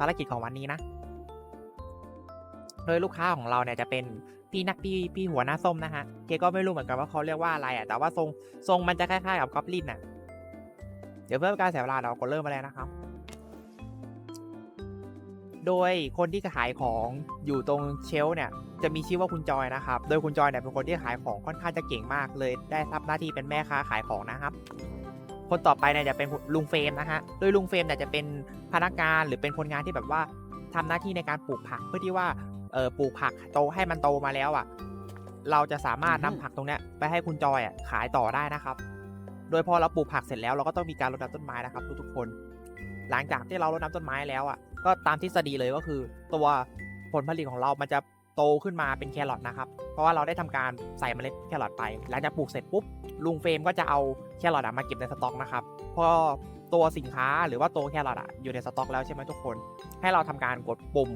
ภารกิจของวันนี้นะ โดยลูกค้าของเราเนี่ยจะเป็นพี่นักพี่พี่หัวหน้าส้มนะฮะเกก็ไม่รู้เหมือนกันว่าเขาเรียกว่าอะไรอะแต่ว่าทรงทรงมันจะคล้ายๆกับกอบลินอะ เดี๋ยวเพื่อการเสียเวลาเรากดเริ่มมาเลยนะครับ โดยคนที่ขายของอยู่ตรงเชลเนี่ยจะมีชื่อว่าคุณจอยนะครับ โดยคุณจอยเนี่ยเป็นคนที่ขายของค่อนข้างจะเก่งมากเลย ได้รับหน้าที่เป็นแม่ค้าขายของนะครับ คนต่อไปเนี่ยจะเป็นลุงเฟรมนะฮะ โดยลุงเฟรมเนี่ยจะเป็นพนักงานหรือเป็นคนงานที่แบบว่าทำหน้าที่ในการปลูกผักเพื่อที่ว่าเออปลูกผักโตให้มันโตมาแล้วอะ เราจะสามารถนำผักตรงเนี้ยไปให้คุณจอยอะขายต่อได้นะครับ โดยพอเราปลูกผักเสร็จแล้วเราก็ต้องมีการรดน้ำต้นไม้นะครับ ทุกๆคน หลังจากที่เรารดน้ำต้นไม้แล้วอะก็ตามทฤษฎีเลยก็คือ ตัวผลผลิตของเรามันจะ โตขึ้นมาเป็นแครอทนะครับ เพราะว่าเราได้ทำการใส่เมล็ดแครอทไป หลังจากปลูกเสร็จปุ๊บ ลุงเฟรมก็จะเอาแครอทมาเก็บในสต็อกนะครับ พอตัวสินค้าหรือว่าตัวแครอทอะอยู่ในสต็อกแล้วใช่ไหมทุกคน ให้เราทำการกดปุ่ม